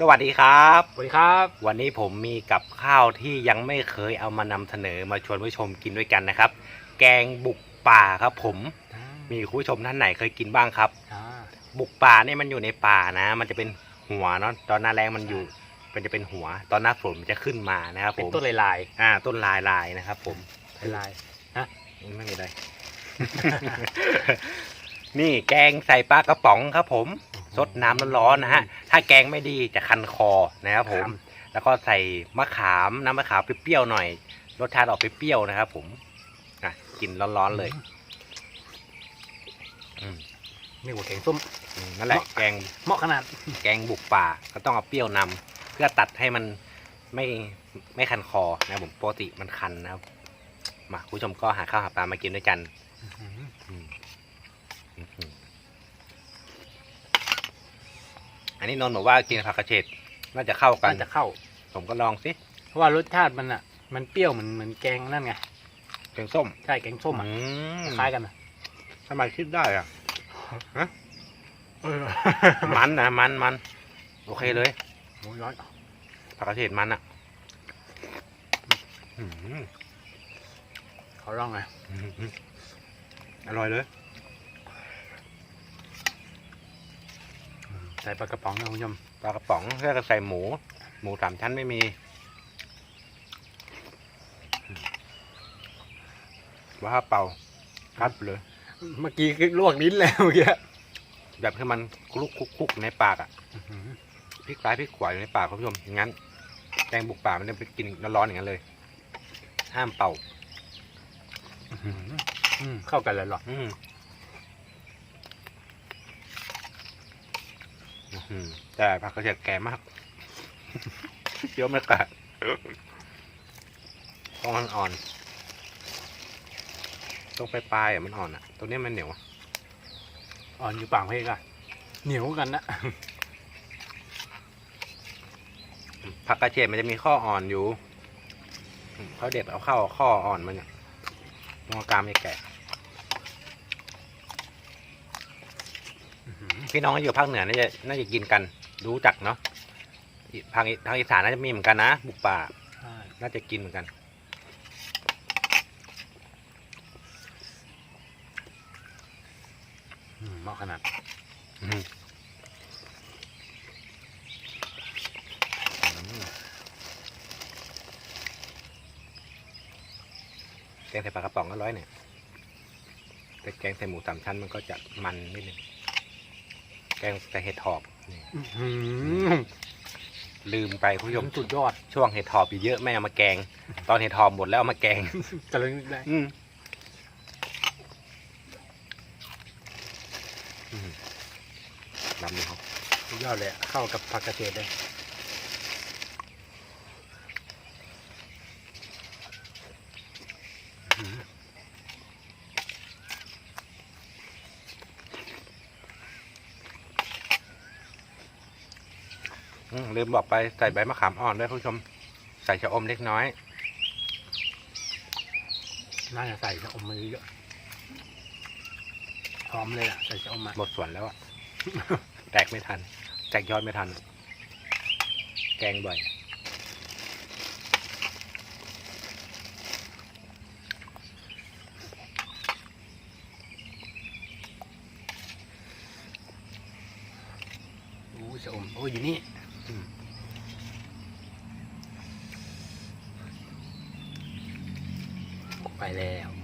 สวัสดีครับ สวัสดีครับ วันนี้ผมมีกับข้าวที่ยังไม่เคยเอามานำเสนอมาชวนผู้ชมกินด้วยกันนะครับ แกงบุกป่าครับ ผมมีคุณผู้ชมท่านไหนเคยกินบ้างครับอ่าบุกป่าเนี่ยมันอยู่ในป่านะ มันจะเป็นหัวเนาะตอนหน้าแรงมันอยู่ มันจะเป็นหัว ตอนหน้าฝนมันจะขึ้นมานะครับเป็ผนมต้นลายอ่าต้นลายลายๆนะครับ ผมๆลาย ไม่มีอะไร นี่แกงใส่ปลากระป๋องครับ ผมๆซดน้ำร้อนๆนะฮะ ถ้าแกงไม่ดีจะคันคอนะครับผม แล้วก็ใส่มะขามน้ำมะขามเปรี้ยวๆหน่อย รสชาติออกเปรี้ยวๆนะครับ ผมอะกินร้อนๆเลยอืมนี่หัวแกงส้มอืมนั่นแหละแกงเหมาะขนาด แกงบุกป่าก็ต้องเอาเปรี้ยวนำเพื่อตัดให้มันไม่ไม่คันคอนะครับผมปกติมันคันนะครับมาคุณผู้ชมก็หาข้าวหาปลามากินด้วยกัน อืมอืม อันนี้นนท์บอกว่ากินผักกระเฉดน่าจะเข้ากัน น่าจะเข้า ผมก็ลองสิเพราะว่ารสชาติมันอะ มันเปรี้ยวเหมือนเหมือนแกงนั่นไงแกงส้มใช่แกงส้มอะอืมคล้ายกันนะทำไมคิดได้อะ เออมันนะมันมัน โอเคเลยหมูย้อยผักกระเฉดมันอะอืมเขาลองไงอร่อยเลย ใส่ปลากระป๋องนะคุณผู้ชมปลากระป๋องแล้วก็ใส่หมู หมูสามชั้นไม่มี ว่าเป่าคัดไปเลย เมื่อกี้คือลวกลิ้นแล้วเมื่อกี้แบบให้มันคลุกคุกคุกในปากอะพริกซ้ายพริกขวาอยู่ในปากคุณผู้ชมอย่างนั้นแกงบุกป่ามันจะไปกินร้อนๆอย่างนั้นเลย ห้ามเป่าอืมเข้ากันเลยเหรอ อืมแต่ผักกระเทียมแก่มากเยอะไม่กัดต้องอ่อนต้องไปปลายๆอะมันอ่อนอะ ตัวนี้มันเหนียว อ่อนอยู่ปากเพกอะเหนียวกันนะผักกระเฉดมันจะมีข้ออ่อนอยู่เขาเด็ดเอาเข้าข้ออ่อนมันเนี่ยมอกรามไม่แก่ พี่น้องที่อยู่ภาคเหนือน่าจะน่าจะกินกัน รู้จักเนาะอีภาคอีทางอีสานน่าจะมีเหมือนกันนะบุกป่าใช่น่าจะกินเหมือนกันอืมเหมาะขนาดอืมแกงใส่ปลากระป๋องก็ร้อยเนี่ยแต่แกงใส่หมูสามชั้นมันก็จะมันนิดนึง แกงใส่เห็ดถอบนี่อื้อหือลืมไปคุณผู้ชมสุดยอดช่วงเห็ดถอบอยู่เยอะแม่เอามาแกง ตอนเห็ดถอบหมดแล้วเอามาแกงกำลังนึกได้อืมอืมลำนี้ครับสุดยอดเลยอะเข้ากับผักกระเฉดเลย อืม ลืมบอกไปใส่ใบมะขามอ่อนด้วยคุณผู้ชม ใส่ชะอมเล็กน้อย น่าจะใส่ชะอมมาเยอะหอมเลยอะใส่ชะอมมาหมดส่วนแล้วอะแตกไม่ทัน แตกยอดไม่ทัน แกงบ่อยโอ้ชะอมโอ้ยอยู่นี่อืม ไปแล้ว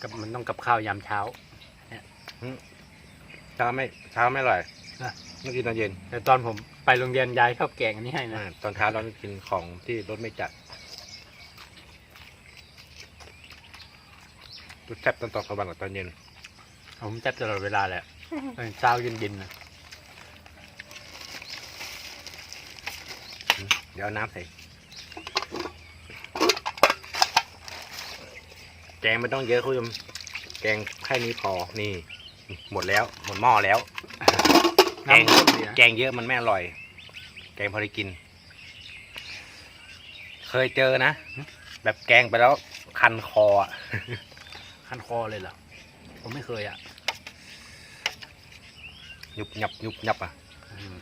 กับ มันต้องกับข้าวยามเช้า เช้าไม่เช้าไม่อร่อยอะไม่กินตอนเย็นแต่ตอนผมไปโรงเรียนยายชอบแกงอันนี้ให้นะอ่าตอนเช้าเรากินของที่รสไม่จัดรสแซ่บตอนตอนกลางวันกับตอนเย็นผมจับตลอดเวลาแหละตอนเช้าเย็นๆนะเดี๋ยวเอาน้ำใส่ แก งไม่ต้องเยอะคุณผู้ชมแกงแค่นี้พอนี่ หมดแล้วหมดหม้อแล้วแกงน้ำข้นดีนะแกงเยอะมันไม่อร่อย แกงพอได้กิน เคยเจอนะ แบบแกงไปแล้วคันคออะคันคอเลยเหรอผมไม่เคยอะ ยุบยับยุบยับอะอืม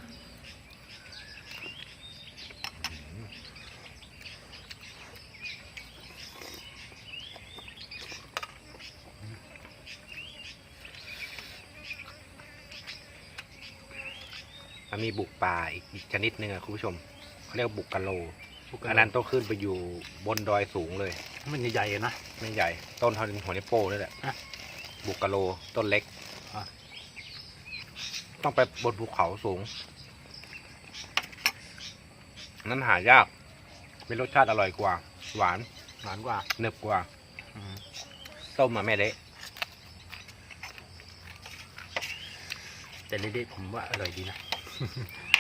มันมีบุกป่าอีกอีกชนิดหนึ่งอะคุณผู้ชมเขาเรียกว่าบุกกะโลพวกอันนั้นต้องขึ้นไปอยู่บนดอยสูงเลย มันใหญ่ๆอะนะ ไม่ใหญ่ ต้นเท่าหัวนิ้วโป้งนี่แหละอะบุกกะโลต้นเล็กอะต้องไปบนภูเขาสูงอันนั้นหายากมีรสชาติอร่อยกว่า หวานหวานกว่าเนึบกว่า อืมต้มมาไม่เละ แต่เด็ดๆผมว่าอร่อยดีนะ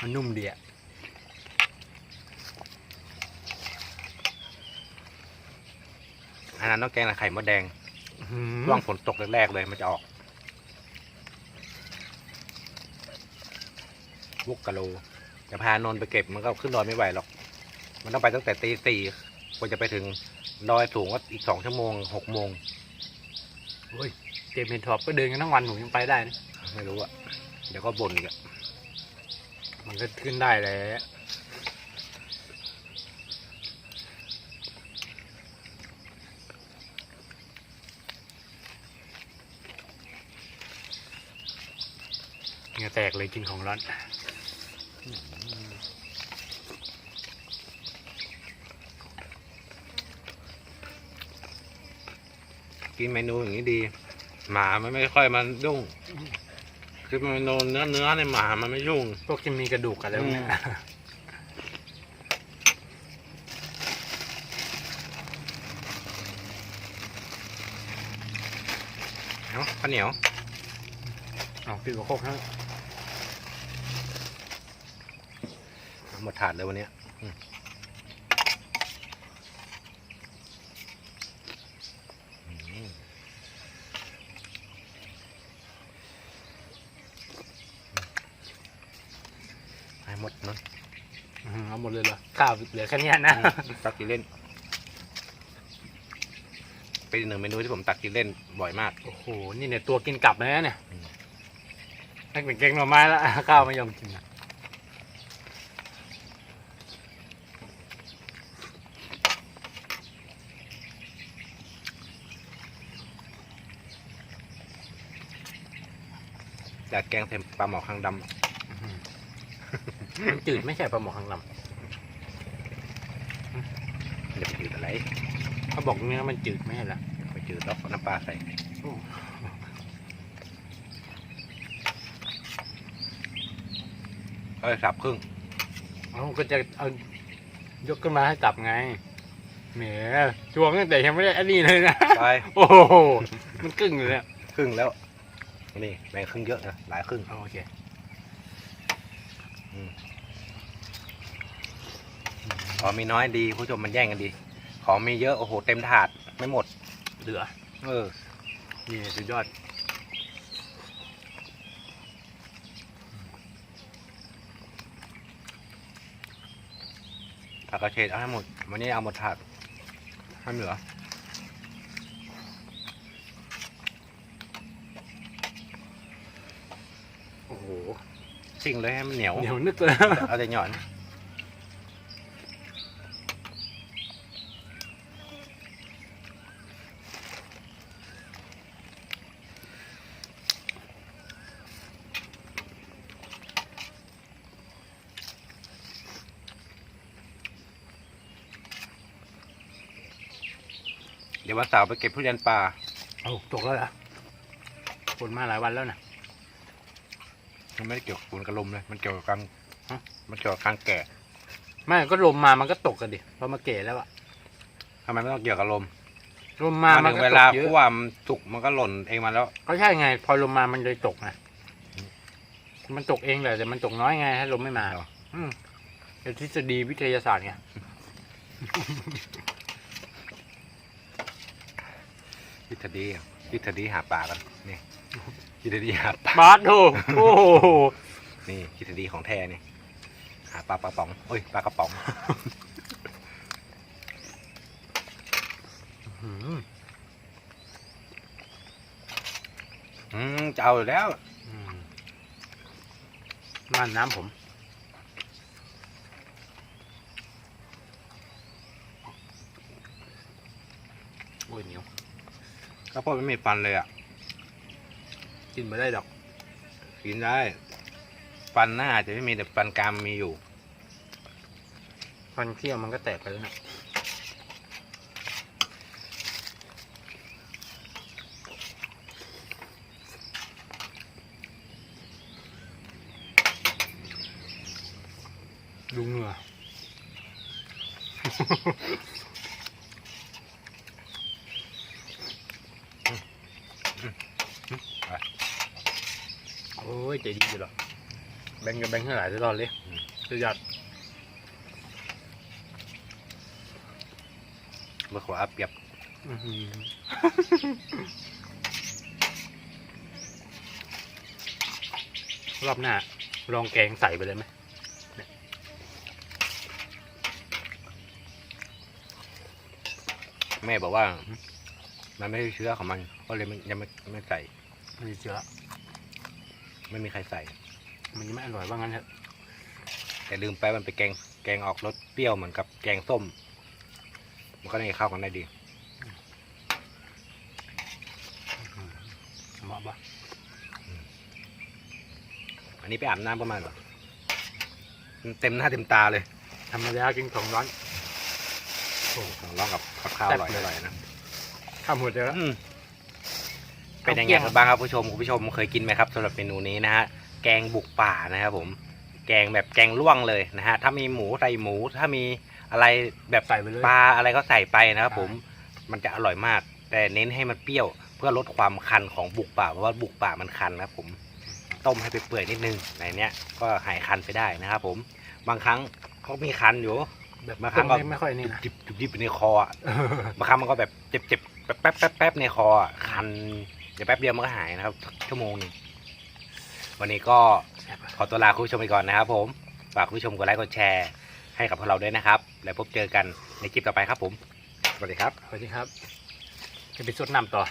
มันนุ่มดีอะอันนั้นต้องแกงกับไข่มดแดงอื้อหือช่วงฝนตกแรกๆเลยมันจะออกบุกกะโลจะพานนท์ไปเก็บมันก็ขึ้นดอยไม่ไหวหรอก มันต้องไปตั้งแต่ตีสี่กว่าจะไปถึงดอยสูงก็อีกสองชั่วโมงหกโมงโอ้ยเกมเฮนท็อปก็เดินกันทั้งวันผมยังไปได้นะไม่รู้อะเดี๋ยวก็บ่นอีกอะ มันก็ขึ้นได้แล้วเหงื่อแตกเลยกินของร้อนกินเมนูอย่างนี้ดี หมามันไม่ค่อยมันยุ่ง คือเมนูเนื้อเนื้อในยหมามันไม่ยุ่ง พวกที่มีกระดูกกันแล้วเนี่ย อืม เอาข้าวเหนียวเอากินกับโคกทั้งหมดถาดเลยวันเนี้ยอืมอืมให้หมดเนอะอื้อหือเอาหมดเลยเหรอข้าวเหลือแค่เนี้ยนะ ตักกินเล่น เป็นอีกหนึ่งเมนูที่ผมตักกินเล่นบ่อยมาก โอ้โห นี่เนี่ยตัวกินกลับเลยนะเนี่ยอืม นักเป็นเก่งหน่อไม้ละ ข้าวไม่ยอมกินอะอยากแกงเทมปลาหมอคางดอื้อหือ มันจืดไม่ใช่ปลาหมอข้างลำอย่าไปจืดอะไรำเขาบอกเนื้อมันจืดไม่ใช่เหรออย่าไปจืดแล้วน้ำปลาใส่โอ้เอ้ยสับครึ่งเอาก็จะเอายกขึ้นมาให้กลับไงแหมจวงตั้งแต่ยังไม่ได้อันนี้เลยนะไปโอ้โหมันกึ่งเลยเนี่ยครึ่งแล้วนี่แบ่งครึ่งเยอะนะหลายครึ่งเอาโอเค ของมีน้อยดีผู้ชมมันแย่งกันดี ของมีเยอะโอ้โหเต็มถาดไม่หมด เหลือ เออ นี่สุดยอด ผักกระเฉดเอาให้หมด วันนี้เอาหมดถาดให้เหลือโอ้โหชิ่งเลยให้มันเหนียว เหนียวนึกเลย เอาแต่หย่อน ดี๋ยววันเสาร์ไปเก็บทุเรียนป่าเอาตกแล้วเหรอฝนมาหลายวันแล้วนะมันไม่ได้เกี่ยวกับฝุ่นกระลมเลย มันเกี่ยวกับการฮะมันเกี่ยวกับการแก่ไม่ก็ลมมามันก็ตกกันดิเพราะมาเก๋แล้วอะทำไมไม่ต้องเกี่ยวกับลมลมมามามันถึงก็เวตลากเยอะคั่วมันสุกมันก็หล่นเองมาแล้วก็ใช่ไง พอลมมามันเลยตกไงมันตกเองแหละแต่มันตกน้อยไงถ้าลมไม่มาเหรออืมเป็นทฤษฎีวิทยาศาสตร์ไง ททฤษฎีทฤษฎีหาปลากันนี่ทฤษฎีหาปลาบาสโอ้โอ้โหนี่ทฤษฎีของแท้นี่หาปลาปลาป๋องเอ้ยปลากระป๋องอืมอืมจะเอาอยู่แล้วอืมม่านน้ำผมโอ้ยเหนียว ก็เพราะไม่มีฟันเลยอะ กินไม่ได้ดอก กินได้ ฟันหน้าอาจจะไม่มีแต่ฟันกรามมีอยู่ ฟันเคี้ยวมันก็แตกไปแล้วนะดูเหงื่อ โอ้ย ใจดีอยู่หรอแบงก์กับแบงก์ท่าไหร่ตลอดเลยอืมสุดยอดมื่อขวาเปรียบรอบหน้า ลองแกงใส่ไปเลยไหมแม่บอกว่า มันไม่ใช่เชื้อของมัน ก็เลยยังไม่ไม่ใส่ไมันจะเชื้อ ไม่มีใครใส่ มันยังไม่อร่อยว่างั้นเถอะแต่ลืมไปมันไปนแกงแกงออกรสเปรี้ยวเหมือนกับแกงส้ม มันก็เลยเข้ากันได้ดีเหมาะปะอันนี้ไปอาบน้ำประมาณเหรอมันเต็มหน้าเต็มตาเลยธรรมดากินของร้อนโอ้ของร้องกับกับข้าวอร่อยแซ่บเลยอร่อยนะข้ามหัวเดียวแล้วอืม เป็นยังไงกันบ้างครับผู้ชมคุณผู้ชมเคยกินไหมครับสำหรับเมนูนี้นะฮะแกงบุกป่านะครับผม แกงแบบแกงล่วงเลยนะฮะถ้ามีหมูใส่หมู ถ้ามีอะไรแบบใส่ไปเลยปลาอะไรก็ใส่ไปนะครับใช่ผมมันจะอร่อยมาก แต่เน้นให้มันเปรี้ยว เพื่อลดความคันของบุกป่าเพราะว่าบุกป่ามันคันนะครับผมต้มให้เปื่อยๆนิดนึงในเนี้ยก็หายคันไปได้นะครับผมบางครั้งเขามีคันอยู่แบบมาครั้ต้งมก็ไม่ไม่ค่อยนี่นะดิบๆดิบๆในคออะบางครั้งมันก็แบบเจ็บเจ็บๆแป๊บแป๊บแป๊บแป๊บในคออะคัน เดี๋ยวแป๊บเดียวมันก็หายนะครับ ชั่วโมงหนึงวันนี้ก็ขอตัวลาคุณผู้ชมไปก่อนนะครับ ผมฝากคุณผู้ชมกดไลค์กดแชร์ให้กับพวกเราด้วยนะครับ แล้วพบเจอกันในคลิปต่อไปครับผม สวัสดีครับ สวัสดีครับจะไปสดน้ำต่อ